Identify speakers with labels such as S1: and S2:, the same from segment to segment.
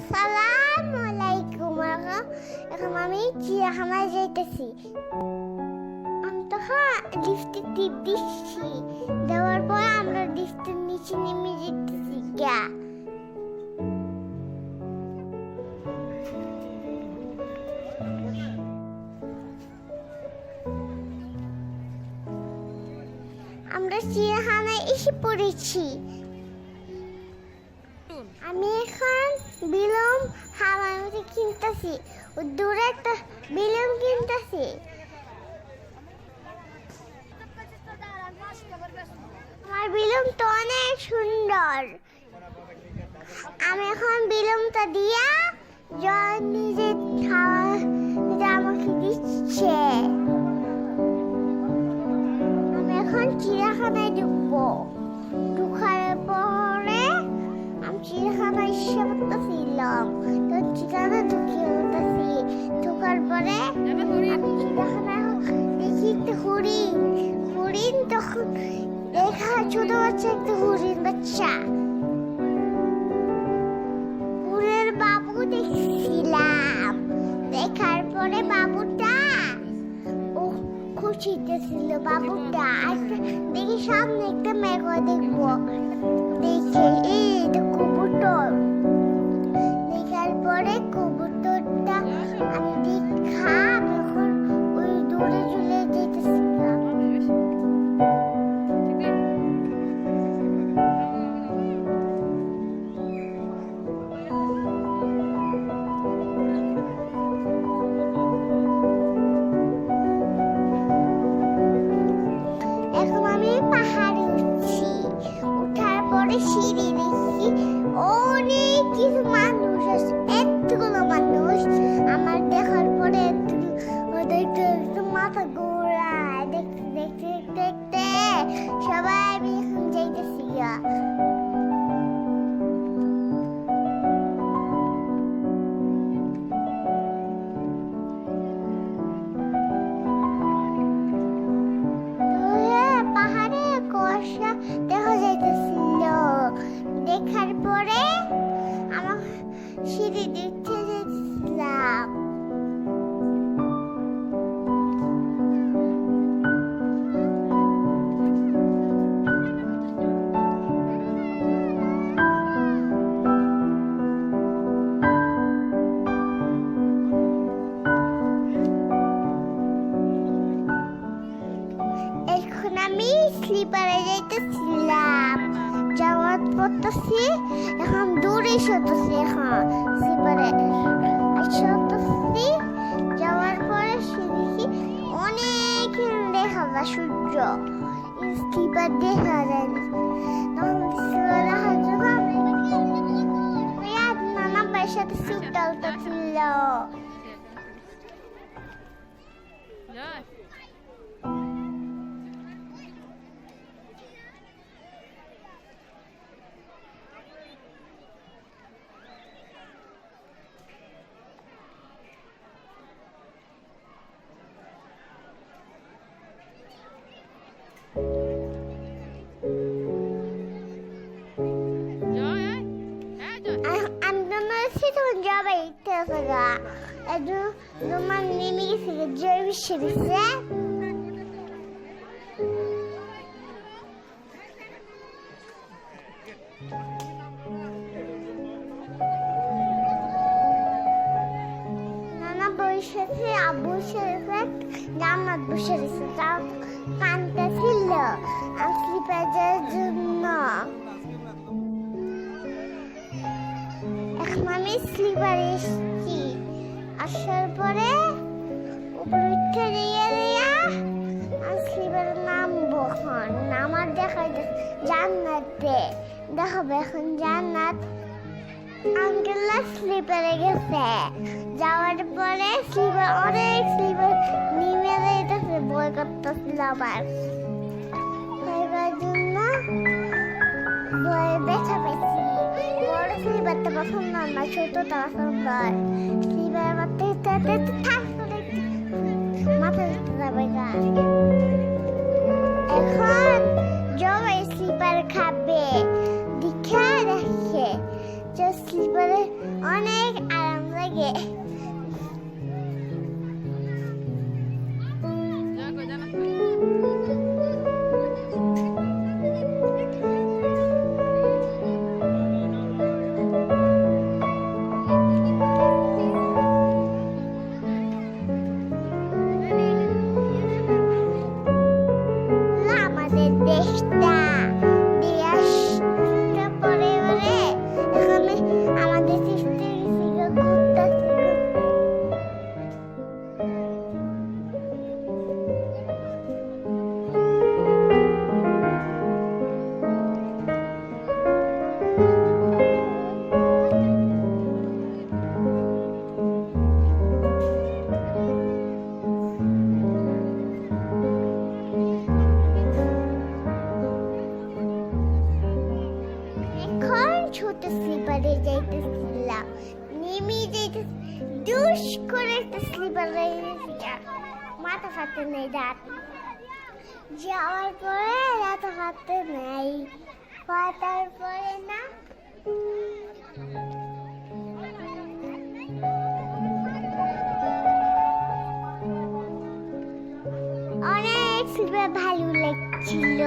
S1: আসসালামু আলাইকুম এখন আমি চিড়িয়াখানায় যাইতেছি আমি লিফটে টিপ দিচ্ছি দেওয়ার পর আমরা লিফটের নিচে নেমে যেতেছি গা আমরা চিড়িয়াখানায় এসে পড়েছি বিলম হাওয়ার মধ্যে কিনতেছি। ও দূরে একটা বিলম কিনতেছি। আমার বিলমটা অনেক সুন্দর। আমি এখন বিলমটা দিয়া জল নিজে খাওয়া আমাকে দিচ্ছে। আমি এখন চিড়িয়াখানায় ঢুকবো। চিড়িয়াখানায় এসে পড়তেছিলাম তো চিড়িয়াখানা ঢুকিয়ে পড়তেছি ঢোকার পরে দেখি একটা হরিণ হরিণ তখন দেখা ছোট বাচ্চা একটা হরিণ বাচ্চা বাবু দেখছিলাম দেখার পরে বাবুটা ও খুশিতে ছিল বাবুটা। একটা দেখি সামনে একটা মেঘ দেখব উঠার পরে সিঁড়ি অনেক কিছু মানুষ সতেছি এখন স্লিপারে সতেছি যাওয়ার পরে সে দেখি অনেক দেখা যায় সূর্য। স্লিপার দেখা যায়। তখন নানা ভাইয়ের সাথে সুটটা ইচ্ছে আছে গা একটু তোমার নেমে গেছে গা জয় বিশ্বে দিচ্ছে নানা বসেছে আব্বু আমি স্লিপারে এসেছি। আসার পরে উপরে উঠে দিয়ে দিয়া আমি স্লিপারে নামবো এখন নামার দেখাই জান্নাতে দেখাবো এখন জান্নাত আঙ্কেলরা স্লিপারে গেছে। যাওয়ার পরে স্লিপার অনেক স্লিপার নিমে যেতেছে বই করতেছিল আবার। জন্য বই মারতে যেতে ঠাস করে মাথা দিতে যাবে গা এখন জবাই স্লিপার খাবে দেখে স্লিপারে অনেক আরাম লাগে দুষ করে স্লিপারে মাথা ফাটে নেই রাত যাওয়ার পরে মাথা ফাটে নেই। ফাটার পরে না। অনেক স্লিপার ভালো লাগছিল।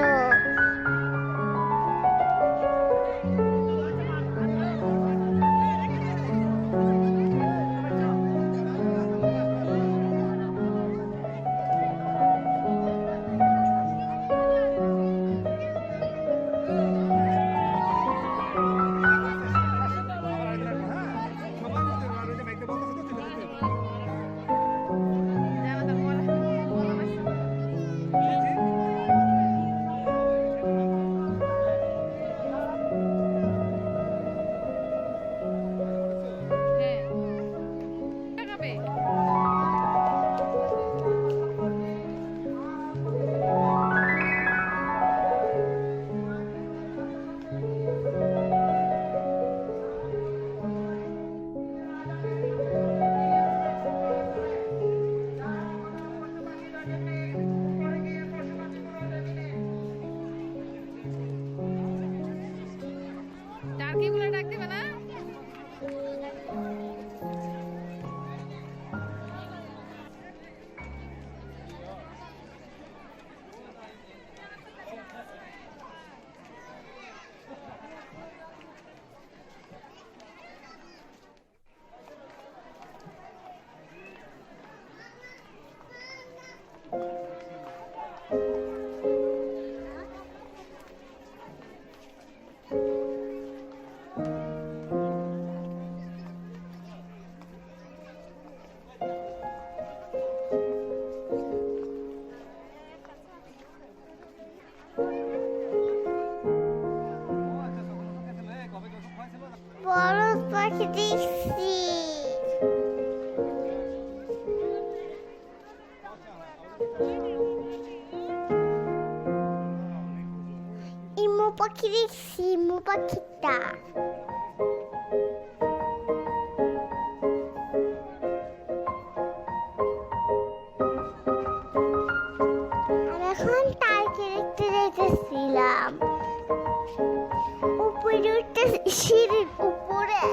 S1: পাখি দেখছি আমি এখন তারকে দেখতে যেতেছিলাম উপরে উঠতে সিঁড়ির উপরে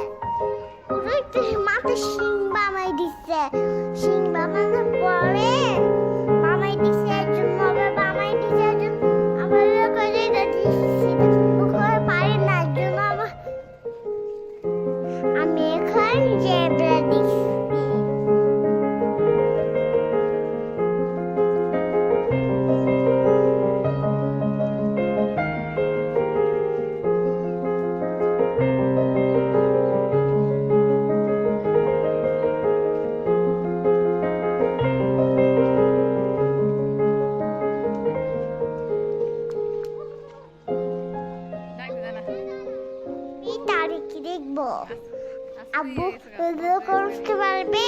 S1: উঠতে মাথা শিং দিচ্ছে শিং বামানোর পরে আমি এখন জেব্রা দিচ্ছি আব্বু করতে পারবে?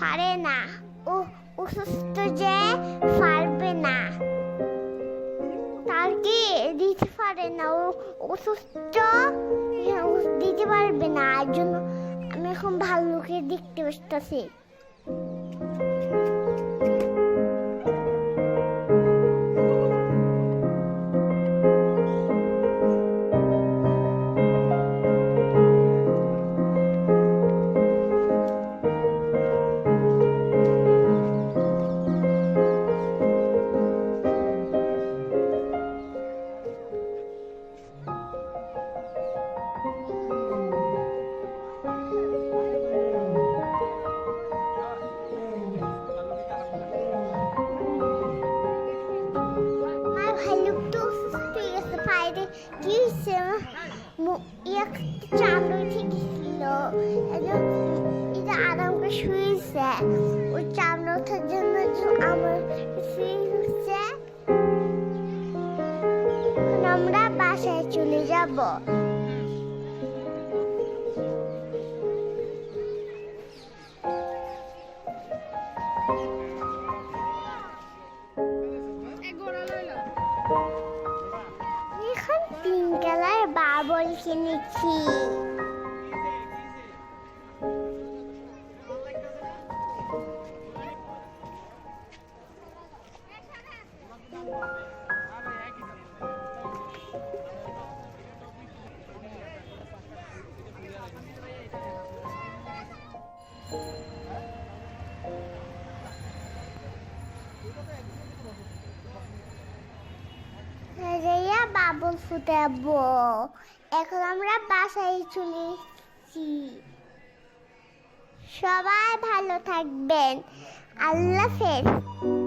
S1: পারে না। ও অসুস্থ যে পারবে না। তার কি দিতে পারে না? ও অসুস্থ দিতে পারবে না। আর জন্য আমি এখন ভাল্লুকে দেখতে বসতেছি। শুয়েছে ওই চামড়া ওঠার জন্য আমার শুয়ে এখন আমরা বাসায় চলে যাব এখন পিঙ্ক কালার বাবল কিনেছি বাবল ফুটাব। এখন আমরা বাসায় চলে এসেছি। সবাই ভালো থাকবেন। আল্লাহ হাফেজ।